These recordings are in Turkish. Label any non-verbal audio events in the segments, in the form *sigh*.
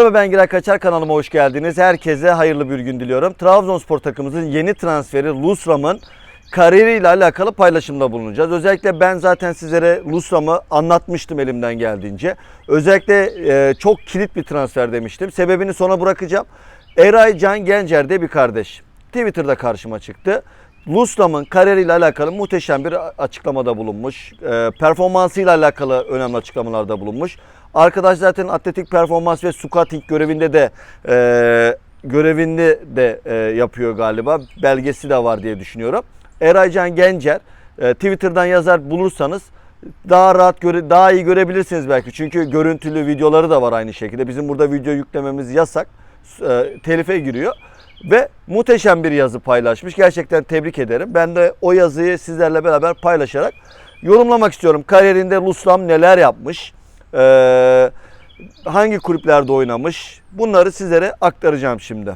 Merhaba ben Giray Kaçar kanalıma hoş geldiniz. Herkese hayırlı bir gün diliyorum. Trabzonspor takımımızın yeni transferi Lusram'ın kariyeriyle alakalı paylaşımda bulunacağız. Özellikle ben zaten sizlere Lusram'ı anlatmıştım elimden geldiğince. Özellikle e, çok kilit bir transfer demiştim. Sebebini sona bırakacağım. Eray Can Gencer de bir kardeş. Twitter'da karşıma çıktı. Luslam'ın kariyeriyle alakalı muhteşem bir açıklamada bulunmuş. E, performansıyla alakalı önemli açıklamalarda bulunmuş. Arkadaş zaten atletik performans ve squatting görevinde de e, görevinde de e, yapıyor galiba. Belgesi de var diye düşünüyorum. Eraycan Gencer e, Twitter'dan yazar bulursanız daha rahat göre daha iyi görebilirsiniz belki. Çünkü görüntülü videoları da var aynı şekilde. Bizim burada video yüklememiz yasak. E, telife giriyor ve muhteşem bir yazı paylaşmış. Gerçekten tebrik ederim. Ben de o yazıyı sizlerle beraber paylaşarak yorumlamak istiyorum. Kariyerinde Luslam neler yapmış? Ee, hangi kulüplerde oynamış? Bunları sizlere aktaracağım şimdi.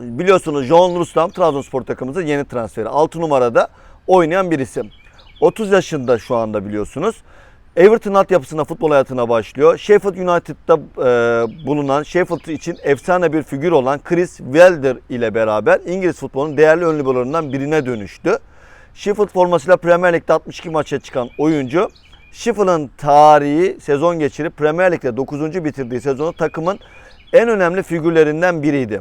Biliyorsunuz John Rustam Trabzonspor takımımızın yeni transferi. 6 numarada oynayan bir isim. 30 yaşında şu anda biliyorsunuz. Everton altyapısına futbol hayatına başlıyor. Sheffield United'da e, bulunan Sheffield için efsane bir figür olan Chris Wilder ile beraber İngiliz futbolunun değerli ön liberolarından birine dönüştü. Sheffield formasıyla Premier Lig'de 62 maça çıkan oyuncu Sheffield'ın tarihi sezon geçirip Premier Lig'de 9. bitirdiği sezonu takımın en önemli figürlerinden biriydi.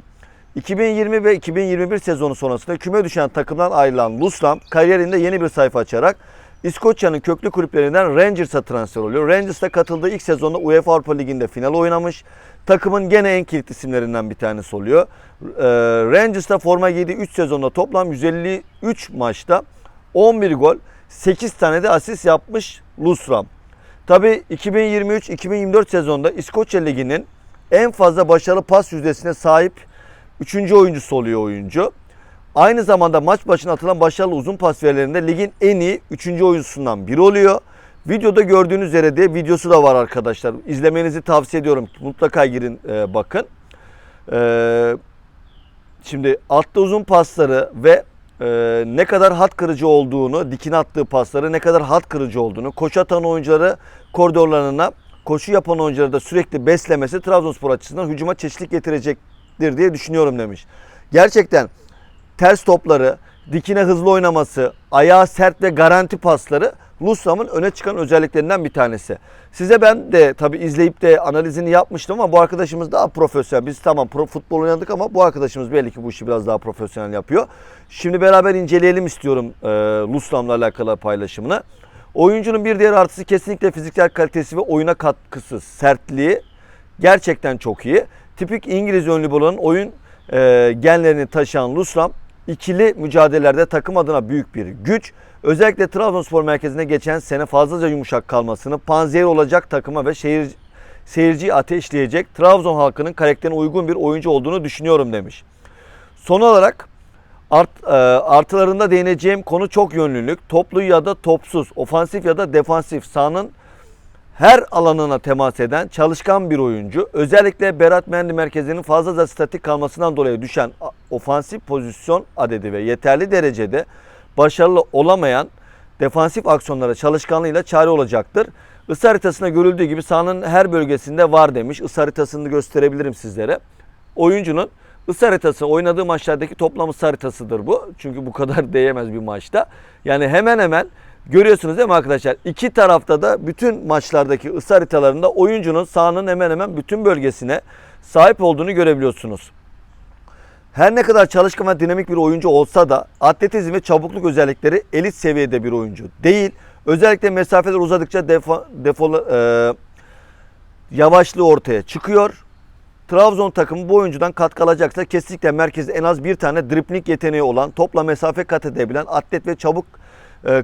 2020 ve 2021 sezonu sonrasında küme düşen takımdan ayrılan Luslam kariyerinde yeni bir sayfa açarak İskoçya'nın köklü kulüplerinden Rangers'a transfer oluyor. Rangers'ta katıldığı ilk sezonda UEFA Avrupa Ligi'nde final oynamış. Takımın gene en kilit isimlerinden bir tanesi oluyor. Ee, Rangers'ta forma giydiği 3 sezonda toplam 153 maçta 11 gol, 8 tane de asist yapmış Lusram. Tabi 2023-2024 sezonda İskoçya Ligi'nin en fazla başarılı pas yüzdesine sahip 3. oyuncusu oluyor oyuncu. Aynı zamanda maç başına atılan başarılı uzun pas verilerinde ligin en iyi 3. oyuncusundan biri oluyor. Videoda gördüğünüz üzere de videosu da var arkadaşlar. İzlemenizi tavsiye ediyorum. Mutlaka girin e, bakın. E, şimdi altta uzun pasları ve e, ne kadar hat kırıcı olduğunu, dikine attığı pasları ne kadar hat kırıcı olduğunu, koşu atan oyuncuları koridorlarına, koşu yapan oyuncuları da sürekli beslemesi Trabzonspor açısından hücuma çeşitlilik getirecektir diye düşünüyorum demiş. Gerçekten ters topları, dikine hızlı oynaması, ayağı sert ve garanti pasları Lusram'ın öne çıkan özelliklerinden bir tanesi. Size ben de tabi izleyip de analizini yapmıştım ama bu arkadaşımız daha profesyonel. Biz tamam pro futbol oynadık ama bu arkadaşımız belli ki bu işi biraz daha profesyonel yapıyor. Şimdi beraber inceleyelim istiyorum e, Lusram'la alakalı paylaşımını. Oyuncunun bir diğer artısı kesinlikle fiziksel kalitesi ve oyuna katkısı, sertliği gerçekten çok iyi. Tipik İngiliz ön libero'nun oyun e, genlerini taşıyan Lusram ikili mücadelelerde takım adına büyük bir güç. Özellikle Trabzonspor merkezine geçen sene fazlaca yumuşak kalmasını, panzehir olacak takıma ve şehir, seyirciyi ateşleyecek Trabzon halkının karakterine uygun bir oyuncu olduğunu düşünüyorum demiş. Son olarak art, e, artılarında değineceğim konu çok yönlülük. Toplu ya da topsuz, ofansif ya da defansif sahanın her alanına temas eden çalışkan bir oyuncu. Özellikle Berat Mendy merkezinin fazlaca statik kalmasından dolayı düşen ofansif pozisyon adedi ve yeterli derecede başarılı olamayan defansif aksiyonlara çalışkanlığıyla çare olacaktır. Isı haritasında görüldüğü gibi sahanın her bölgesinde var demiş. Isı haritasını gösterebilirim sizlere. Oyuncunun ısı haritası oynadığı maçlardaki toplam ısı haritasıdır bu. Çünkü bu kadar *laughs* değemez bir maçta. Yani hemen hemen Görüyorsunuz değil mi arkadaşlar? İki tarafta da bütün maçlardaki ısı haritalarında oyuncunun sahanın hemen hemen bütün bölgesine sahip olduğunu görebiliyorsunuz. Her ne kadar çalışkan ve dinamik bir oyuncu olsa da atletizm ve çabukluk özellikleri elit seviyede bir oyuncu değil. Özellikle mesafeler uzadıkça defa, defolu, e, yavaşlığı ortaya çıkıyor. Trabzon takımı bu oyuncudan katkı alacaksa kesinlikle merkezde en az bir tane dripling yeteneği olan, topla mesafe kat edebilen, atlet ve çabuk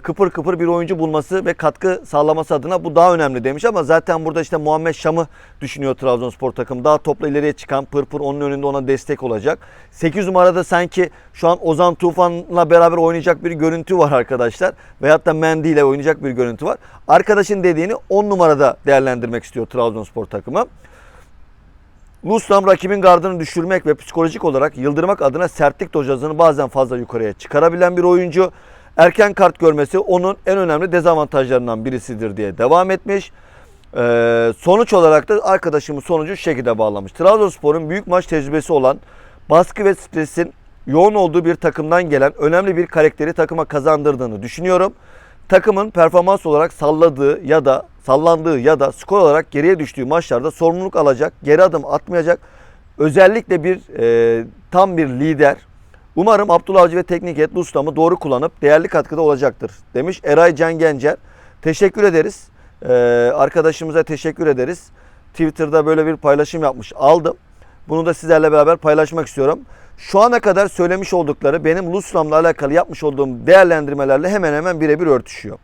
kıpır kıpır bir oyuncu bulması ve katkı sağlaması adına bu daha önemli demiş ama zaten burada işte Muhammed Şam'ı düşünüyor Trabzonspor takım. Daha topla ileriye çıkan pırpır onun önünde ona destek olacak. 8 numarada sanki şu an Ozan Tufan'la beraber oynayacak bir görüntü var arkadaşlar. Veyahut da Mendy ile oynayacak bir görüntü var. Arkadaşın dediğini 10 numarada değerlendirmek istiyor Trabzonspor takımı. Luslam rakibin gardını düşürmek ve psikolojik olarak yıldırmak adına sertlik dozajını bazen fazla yukarıya çıkarabilen bir oyuncu. Erken kart görmesi onun en önemli dezavantajlarından birisidir diye devam etmiş. Ee, sonuç olarak da arkadaşımın sonucu şu şekilde bağlamış. Trabzonspor'un büyük maç tecrübesi olan baskı ve stresin yoğun olduğu bir takımdan gelen önemli bir karakteri takıma kazandırdığını düşünüyorum. Takımın performans olarak salladığı ya da sallandığı ya da skor olarak geriye düştüğü maçlarda sorumluluk alacak, geri adım atmayacak. Özellikle bir e, tam bir lider. Umarım Abdullah Avcı ve teknik heyet Luslam'ı doğru kullanıp değerli katkıda olacaktır demiş Eray Can Gencer. Teşekkür ederiz. Ee, arkadaşımıza teşekkür ederiz. Twitter'da böyle bir paylaşım yapmış. Aldım. Bunu da sizlerle beraber paylaşmak istiyorum. Şu ana kadar söylemiş oldukları benim Luslam'la alakalı yapmış olduğum değerlendirmelerle hemen hemen birebir örtüşüyor.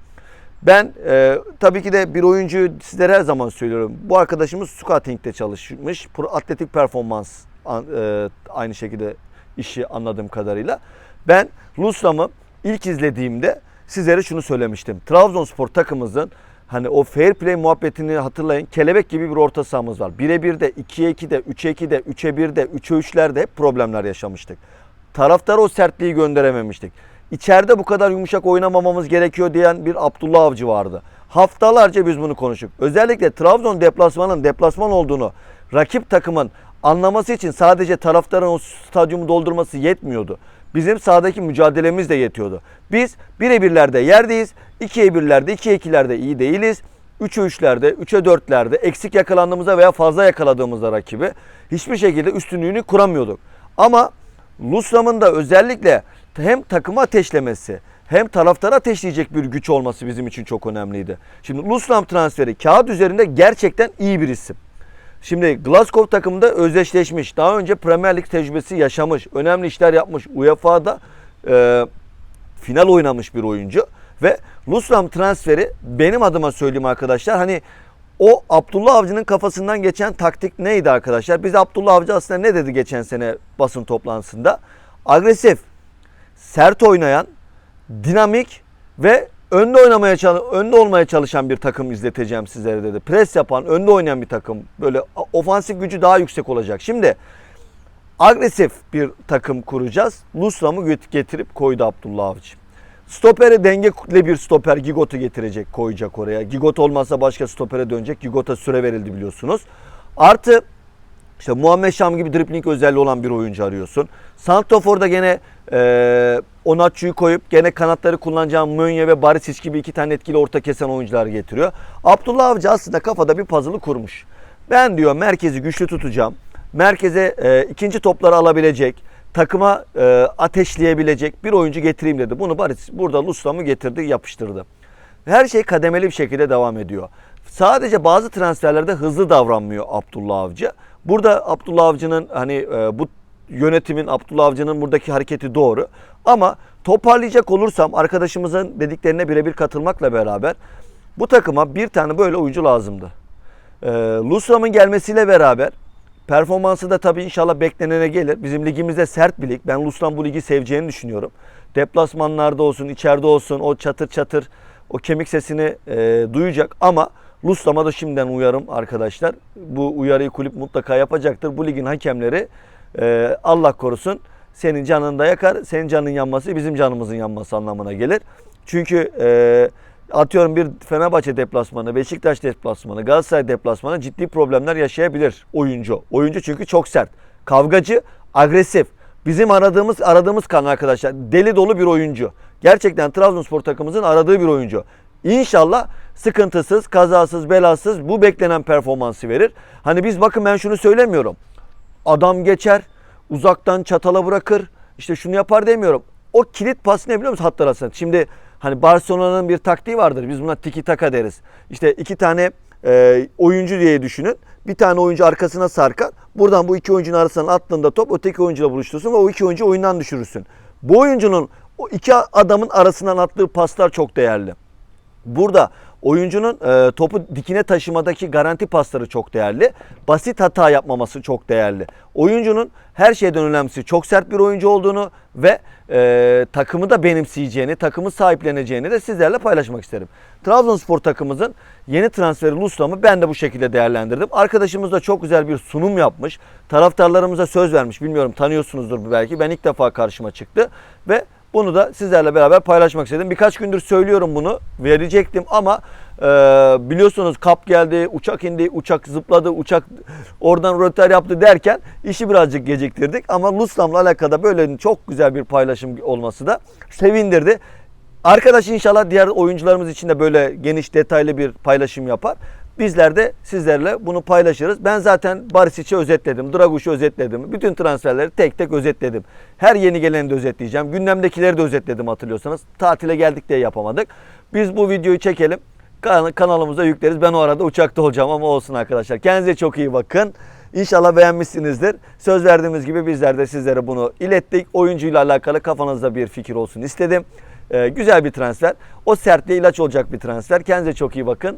Ben e, tabii ki de bir oyuncuyu sizlere her zaman söylüyorum. Bu arkadaşımız scouting'de çalışmış. Atletik performans an- e, aynı şekilde işi anladığım kadarıyla. Ben Luslam'ı ilk izlediğimde sizlere şunu söylemiştim. Trabzonspor takımımızın hani o fair play muhabbetini hatırlayın. Kelebek gibi bir orta sahamız var. 1'e 1'de, 2'ye 2'de, 3'e 2'de, 3'e 1'de, 3'e 3'lerde hep problemler yaşamıştık. Taraftara o sertliği gönderememiştik. İçeride bu kadar yumuşak oynamamamız gerekiyor diyen bir Abdullah Avcı vardı. Haftalarca biz bunu konuştuk. Özellikle Trabzon deplasmanın deplasman olduğunu rakip takımın anlaması için sadece taraftarın o stadyumu doldurması yetmiyordu. Bizim sahadaki mücadelemiz de yetiyordu. Biz bire birlerde yerdeyiz. 2'ye birlerde, 2'ye 2'lerde iyi değiliz. 3'e 3'lerde, 3'e 4'lerde eksik yakalandığımızda veya fazla yakaladığımızda rakibi hiçbir şekilde üstünlüğünü kuramıyorduk. Ama Lusram'ın da özellikle hem takımı ateşlemesi hem taraftarı ateşleyecek bir güç olması bizim için çok önemliydi. Şimdi Lusram transferi kağıt üzerinde gerçekten iyi bir isim. Şimdi Glasgow takımında özdeşleşmiş. Daha önce Premier Lig tecrübesi yaşamış. Önemli işler yapmış. UEFA'da e, final oynamış bir oyuncu. Ve Lusram transferi benim adıma söyleyeyim arkadaşlar. Hani o Abdullah Avcı'nın kafasından geçen taktik neydi arkadaşlar? Biz Abdullah Avcı aslında ne dedi geçen sene basın toplantısında? Agresif, sert oynayan, dinamik ve önde oynamaya önde olmaya çalışan bir takım izleteceğim sizlere dedi. Pres yapan, önde oynayan bir takım. Böyle ofansif gücü daha yüksek olacak. Şimdi agresif bir takım kuracağız. Lusram'ı getirip koydu Abdullah Avcı. Stopere dengeli bir stoper Gigot'u getirecek, koyacak oraya. Gigot olmazsa başka stopere dönecek. Gigot'a süre verildi biliyorsunuz. Artı işte Muhammed Şam gibi dripling özelliği olan bir oyuncu arıyorsun. Santrofor'da gene e, Onatçu'yu koyup gene kanatları kullanacağım Mönye ve Barisic gibi iki tane etkili orta kesen oyuncular getiriyor. Abdullah Avcı aslında kafada bir puzzle'ı kurmuş. Ben diyor merkezi güçlü tutacağım. Merkeze e, ikinci topları alabilecek, takıma e, ateşleyebilecek bir oyuncu getireyim dedi. Bunu Barisic burada Luslam'ı getirdi, yapıştırdı. Her şey kademeli bir şekilde devam ediyor. Sadece bazı transferlerde hızlı davranmıyor Abdullah Avcı. Burada Abdullah Avcı'nın hani e, bu yönetimin Abdullah Avcı'nın buradaki hareketi doğru. Ama toparlayacak olursam arkadaşımızın dediklerine birebir katılmakla beraber bu takıma bir tane böyle oyuncu lazımdı. E, Lusram'ın gelmesiyle beraber performansı da tabii inşallah beklenene gelir. Bizim ligimizde sert bir lig. Ben Lusram bu ligi seveceğini düşünüyorum. Deplasmanlarda olsun, içeride olsun o çatır çatır o kemik sesini e, duyacak ama Luslam'a da şimdiden uyarım arkadaşlar. Bu uyarıyı kulüp mutlaka yapacaktır. Bu ligin hakemleri e, Allah korusun senin canını da yakar. Senin canın yanması bizim canımızın yanması anlamına gelir. Çünkü e, atıyorum bir Fenerbahçe deplasmanı, Beşiktaş deplasmanı, Galatasaray deplasmanı ciddi problemler yaşayabilir oyuncu. Oyuncu çünkü çok sert. Kavgacı, agresif. Bizim aradığımız aradığımız kan arkadaşlar. Deli dolu bir oyuncu. Gerçekten Trabzonspor takımımızın aradığı bir oyuncu. İnşallah sıkıntısız, kazasız, belasız bu beklenen performansı verir. Hani biz bakın ben şunu söylemiyorum. Adam geçer, uzaktan çatala bırakır, işte şunu yapar demiyorum. O kilit pas ne biliyor musun hatlar arasında? Şimdi hani Barcelona'nın bir taktiği vardır. Biz buna tiki taka deriz. İşte iki tane e, oyuncu diye düşünün. Bir tane oyuncu arkasına sarkar. Buradan bu iki oyuncunun arasından attığında top öteki oyuncuyla buluşturursun ve o iki oyuncu oyundan düşürürsün. Bu oyuncunun o iki adamın arasından attığı paslar çok değerli. Burada oyuncunun e, topu dikine taşımadaki garanti pasları çok değerli. Basit hata yapmaması çok değerli. Oyuncunun her şeyden önemlisi çok sert bir oyuncu olduğunu ve e, takımı da benimseyeceğini, takımı sahipleneceğini de sizlerle paylaşmak isterim. Trabzonspor takımımızın yeni transferi Luslam'ı ben de bu şekilde değerlendirdim. Arkadaşımız da çok güzel bir sunum yapmış. Taraftarlarımıza söz vermiş. Bilmiyorum tanıyorsunuzdur belki. Ben ilk defa karşıma çıktı ve bunu da sizlerle beraber paylaşmak istedim. Birkaç gündür söylüyorum bunu. Verecektim ama Ee, biliyorsunuz kap geldi, uçak indi, uçak zıpladı, uçak oradan röter yaptı derken işi birazcık geciktirdik. Ama Luslam'la alakalı böyle çok güzel bir paylaşım olması da sevindirdi. Arkadaş inşallah diğer oyuncularımız için de böyle geniş detaylı bir paylaşım yapar. Bizler de sizlerle bunu paylaşırız. Ben zaten Barisic'i özetledim, Draguş'u özetledim. Bütün transferleri tek tek özetledim. Her yeni geleni de özetleyeceğim. Gündemdekileri de özetledim hatırlıyorsanız. Tatile geldik diye yapamadık. Biz bu videoyu çekelim. kan- Kanalımıza yükleriz. Ben o arada uçakta olacağım ama olsun arkadaşlar. Kendinize çok iyi bakın. İnşallah beğenmişsinizdir. Söz verdiğimiz gibi bizler de sizlere bunu ilettik. Oyuncuyla alakalı kafanızda bir fikir olsun istedim. Ee, güzel bir transfer. O sertliğe ilaç olacak bir transfer. Kendinize çok iyi bakın.